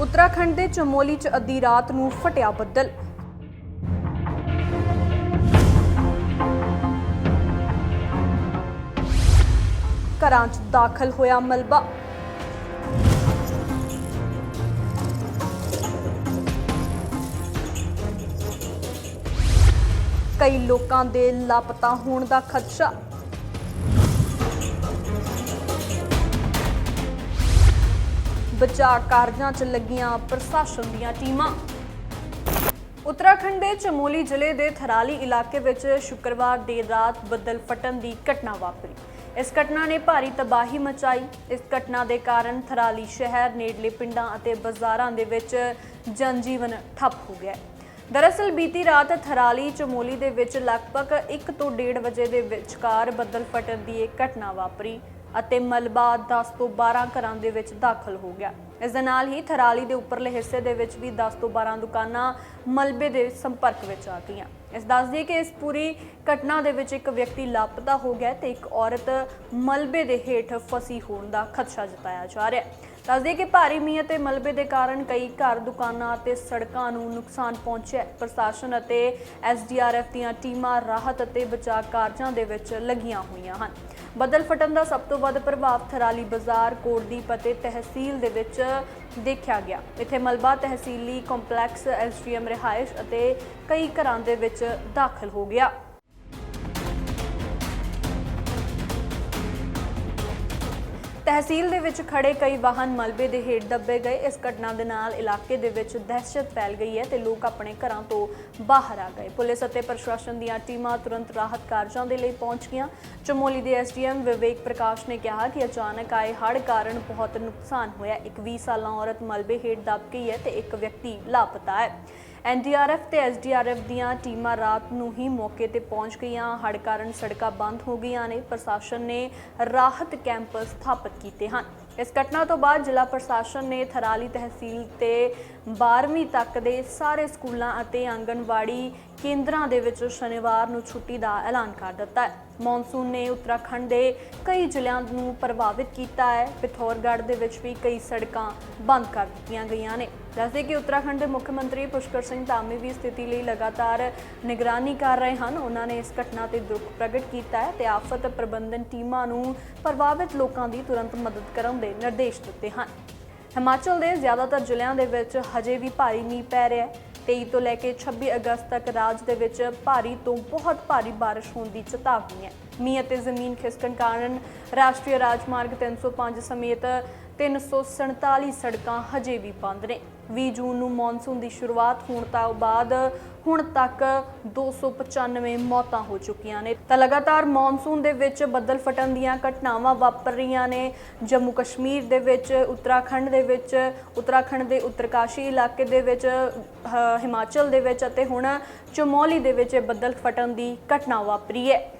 ਉੱਤਰਾਖੰਡ ਦੇ ਚਮੋਲੀ 'ਚ ਅੱਧੀ ਰਾਤ ਨੂੰ ਫਟਿਆ ਬੱਦਲ। ਘਰਾਂ 'ਚ ਦਾਖਲ ਹੋਇਆ ਮਲਬਾ। ਕਈ ਲੋਕਾਂ ਦੇ ਲਾਪਤਾ ਹੋਣ ਦਾ ਖਦਸ਼ਾ। ਬਚਾਅ ਕਾਰਜਾਂ 'ਚ ਲੱਗੀਆਂ ਪ੍ਰਸ਼ਾਸਨ ਦੀਆਂ ਟੀਮਾਂ। ਉੱਤਰਾਖੰਡ ਦੇ ਚਮੋਲੀ ਜ਼ਿਲ੍ਹੇ ਦੇ ਥਰਾਲੀ ਇਲਾਕੇ ਵਿੱਚ ਸ਼ੁੱਕਰਵਾਰ ਦੇਰ ਰਾਤ ਬੱਦਲ ਫਟਣ ਦੀ ਘਟਨਾ ਵਾਪਰੀ। ਇਸ ਘਟਨਾ ਨੇ ਭਾਰੀ ਤਬਾਹੀ ਮਚਾਈ। ਇਸ ਘਟਨਾ ਦੇ ਕਾਰਨ ਥਰਾਲੀ ਸ਼ਹਿਰ, ਨੇੜਲੇ ਪਿੰਡਾਂ ਅਤੇ ਬਾਜ਼ਾਰਾਂ ਦੇ ਵਿੱਚ ਜਨਜੀਵਨ ਠੱਪ ਹੋ ਗਿਆ ਦਰਅਸਲ ਬੀਤੀ ਰਾਤ ਥਰਾਲੀ ਚਮੋਲੀ ਦੇ ਵਿੱਚ ਲਗਭਗ 1 ਤੋਂ 1.5 ਵਜੇ ਦੇ ਵਿਚਕਾਰ ਬੱਦਲ ਫਟਣ ਦੀ ਇਹ ਘਟਨਾ ਵਾਪਰੀ। ਅਤੇ ਮਲਬਾ 10 ਤੋਂ 12 ਘਰਾਂ ਦੇ ਵਿੱਚ ਦਾਖਲ ਹੋ ਗਿਆ। ਇਸ ਦੇ ਨਾਲ ਹੀ ਥਰਾਲੀ ਦੇ ਉੱਪਰਲੇ ਹਿੱਸੇ ਦੇ ਵਿੱਚ ਵੀ 10 ਤੋਂ 12 ਦੁਕਾਨਾਂ ਮਲਬੇ ਦੇ ਸੰਪਰਕ ਵਿੱਚ ਆ ਗਈਆਂ। ਇਸ ਦੱਸਦੀ ਕਿ ਇਸ ਪੂਰੀ ਘਟਨਾ ਦੇ ਵਿੱਚ ਇੱਕ ਵਿਅਕਤੀ ਲਾਪਤਾ ਹੋ ਗਿਆ ਤੇ ਇੱਕ ਔਰਤ ਮਲਬੇ ਦੇ ਹੇਠ ਫਸੀ ਹੋਣ ਦਾ ਖਦਸ਼ਾ ਜਤਾਇਆ ਜਾ ਰਿਹਾ ਹੈ। ਦੱਸ ਦਈਏ ਕਿ ਭਾਰੀ ਮੀਂਹ ਅਤੇ ਮਲਬੇ ਦੇ ਕਾਰਨ ਕਈ ਘਰ, ਦੁਕਾਨਾਂ ਅਤੇ ਸੜਕਾਂ ਨੂੰ ਨੁਕਸਾਨ ਪਹੁੰਚਿਆ ਪ੍ਰਸ਼ਾਸਨ ਅਤੇ ਐਸਡੀਆਰਐਫ ਦੀਆਂ ਟੀਮਾਂ ਰਾਹਤ ਅਤੇ ਬਚਾਅ ਕਾਰਜਾਂ ਦੇ ਵਿੱਚ ਲੱਗੀਆਂ ਹੋਈਆਂ ਹਨ। ਬੱਦਲ ਫਟਣ ਦਾ ਸਭ ਤੋਂ ਵੱਧ ਪ੍ਰਭਾਵ ਥਰਾਲੀ ਬਾਜ਼ਾਰ, ਕੋਟਦੀਪ ਅਤੇ ਤਹਿਸੀਲ ਦੇ ਵਿੱਚ ਦੇਖਿਆ ਗਿਆ। ਇੱਥੇ ਮਲਬਾ, ਤਹਿਸੀਲੀ ਕੰਪਲੈਕਸ ਐਸਡੀਐਮ ਰਿਹਾਇਸ਼ ਅਤੇ ਕਈ ਘਰਾਂ ਦੇ ਵਿੱਚ ਦਾਖਲ ਹੋ ਗਿਆ। ਤਹਿਸੀਲ ਦੇ ਵਿੱਚ ਖੜੇ ਕਈ ਵਾਹਨ ਮਲਬੇ ਦੇ ਹੇਠ ਦੱਬੇ ਗਏ। ਇਸ ਘਟਨਾ ਦੇ ਨਾਲ ਇਲਾਕੇ ਦੇ ਵਿੱਚ ਦਹਿਸ਼ਤ ਫੈਲ ਗਈ ਹੈ ਤੇ ਲੋਕ ਆਪਣੇ ਘਰਾਂ ਤੋਂ ਬਾਹਰ ਆ ਗਏ। ਪੁਲਿਸ ਅਤੇ ਪ੍ਰਸ਼ਾਸਨ ਦੀਆਂ ਟੀਮਾਂ ਤੁਰੰਤ ਰਾਹਤ ਕਾਰਜਾਂ ਦੇ ਲਈ ਪਹੁੰਚ ਗਈਆਂ। ਚਮੋਲੀ ਦੇ ਐਸਡੀਐਮ ਵਿਵੇਕ ਪ੍ਰਕਾਸ਼ ਨੇ ਕਿਹਾ ਕਿ ਅਚਾਨਕ ਆਏ ਹੜ੍ਹ ਕਾਰਨ ਬਹੁਤ ਨੁਕਸਾਨ ਹੋਇਆ। ਇੱਕ 20 ਸਾਲਾਂ ਔਰਤ ਮਲਬੇ ਹੇਠ ਦੱਬ ਗਈ ਹੈ ਤੇ ਇੱਕ ਵਿਅਕਤੀ ਲਾਪਤਾ ਹੈ। ਐਨਡੀਆਰਐਫ ਤੇ ਐਸਡੀਆਰਐਫ ਦੀਆਂ ਟੀਮਾਂ ਰਾਤ ਨੂੰ ਹੀ ਮੌਕੇ ਤੇ ਪਹੁੰਚ ਗਈਆਂ। ਹੜ੍ਹ ਕਾਰਨ ਸੜਕਾਂ ਬੰਦ ਹੋ ਗਈਆਂ ਨੇ। ਪ੍ਰਸ਼ਾਸਨ ਨੇ ਰਾਹਤ ਕੈਂਪ ਸਥਾਪਿਤ ਕੀਤੇ ਹਨ। ਇਸ ਘਟਨਾ ਤੋਂ ਬਾਅਦ ਜ਼ਿਲ੍ਹਾ ਪ੍ਰਸ਼ਾਸਨ ਨੇ ਥਰਾਲੀ ਤਹਿਸੀਲ ਤੇ 12ਵੀਂ ਤੱਕ ਦੇ ਸਾਰੇ ਸਕੂਲਾਂ ਅਤੇ ਆਂਗਣਵਾੜੀ ਕੇਂਦਰਾਂ ਦੇ ਵਿੱਚ ਸ਼ਨੀਵਾਰ ਨੂੰ ਛੁੱਟੀ ਦਾ ਐਲਾਨ ਕਰ ਦਿੱਤਾ ਹੈ। ਮੌਨਸੂਨ ਨੇ ਉੱਤਰਾਖੰਡ ਦੇ ਕਈ ਜ਼ਿਲ੍ਹਿਆਂ ਨੂੰ ਪ੍ਰਭਾਵਿਤ ਕੀਤਾ ਹੈ। ਪਿਥੌਰਗੜ੍ਹ ਦੇ ਵਿੱਚ ਵੀ ਕਈ ਸੜਕਾਂ ਬੰਦ ਕਰ ਦਿੱਤੀਆਂ ਗਈਆਂ ਨੇ। ਦੱਸਦੇ ਕਿ ਉੱਤਰਾਖੰਡ ਦੇ ਮੁੱਖ ਮੰਤਰੀ ਪੁਸ਼ਕਰ ਸਿੰਘ ਧਾਮੀ ਵੀ ਸਥਿਤੀ ਲਈ ਲਗਾਤਾਰ ਨਿਗਰਾਨੀ ਕਰ ਰਹੇ ਹਨ। ਉਹਨਾਂ ਨੇ ਇਸ ਘਟਨਾ ਤੇ ਦੁੱਖ ਪ੍ਰਗਟ ਕੀਤਾ ਹੈ ਤੇ ਆਫਤ ਪ੍ਰਬੰਧਨ ਟੀਮਾਂ ਨੂੰ ਪ੍ਰਭਾਵਿਤ ਲੋਕਾਂ ਦੀ ਤੁਰੰਤ ਮਦਦ ਕਰਨ ਦੇ ਨਿਰਦੇਸ਼ ਦਿੱਤੇ ਹਨ। ਹਿਮਾਚਲ ਦੇ ਜ਼ਿਆਦਾਤਰ ਜ਼ਿਲ੍ਹਿਆਂ ਦੇ ਵਿੱਚ ਹਜੇ ਵੀ ਭਾਰੀ ਮੀਂਹ ਪੈ ਰਿਹਾ ਹੈ। 23 ਤੋਂ ਲੈ ਕੇ 26 ਅਗਸਤ ਤੱਕ ਰਾਜ ਦੇ ਵਿੱਚ ਭਾਰੀ ਤੋਂ ਬਹੁਤ ਭਾਰੀ ਬਾਰਿਸ਼ ਹੋਣ ਦੀ ਚੇਤਾਵਨੀ ਹੈ। ਮੀਂਹ ਅਤੇ ਜ਼ਮੀਨ ਖਿਸਕਣ ਕਾਰਨ ਰਾਸ਼ਟਰੀ ਰਾਜਮਾਰਗ 305 ਸਮੇਤ 347 ਸੜਕਾਂ ਹਜੇ ਵੀ ਬੰਦ ਨੇ। 20 ਜੂਨ ਨੂੰ ਮੌਨਸੂਨ ਦੀ ਸ਼ੁਰੂਆਤ ਹੋਣ ਤੋਂ ਬਾਅਦ ਹੁਣ ਤੱਕ 295 ਮੌਤਾਂ ਹੋ ਚੁੱਕੀਆਂ ਨੇ। ਤਾਂ ਲਗਾਤਾਰ ਮੌਨਸੂਨ ਦੇ ਵਿੱਚ ਬੱਦਲ ਫਟਣ ਦੀਆਂ ਘਟਨਾਵਾਂ ਵਾਪਰ ਰਹੀਆਂ ਨੇ। ਜੰਮੂ ਕਸ਼ਮੀਰ ਦੇ ਵਿੱਚ, ਉੱਤਰਾਖੰਡ ਦੇ ਵਿੱਚ, ਉੱਤਰਾਖੰਡ ਦੇ ਉੱਤਰਕਾਸ਼ੀ ਇਲਾਕੇ ਦੇ ਵਿੱਚ, ਹ- ਹਿਮਾਚਲ ਦੇ ਵਿੱਚ ਅਤੇ ਹੁਣ ਚਮੋਲੀ ਦੇ ਵਿੱਚ ਇਹ ਬੱਦਲ ਫਟਣ ਦੀ ਘਟਨਾ ਵਾਪਰੀ ਹੈ।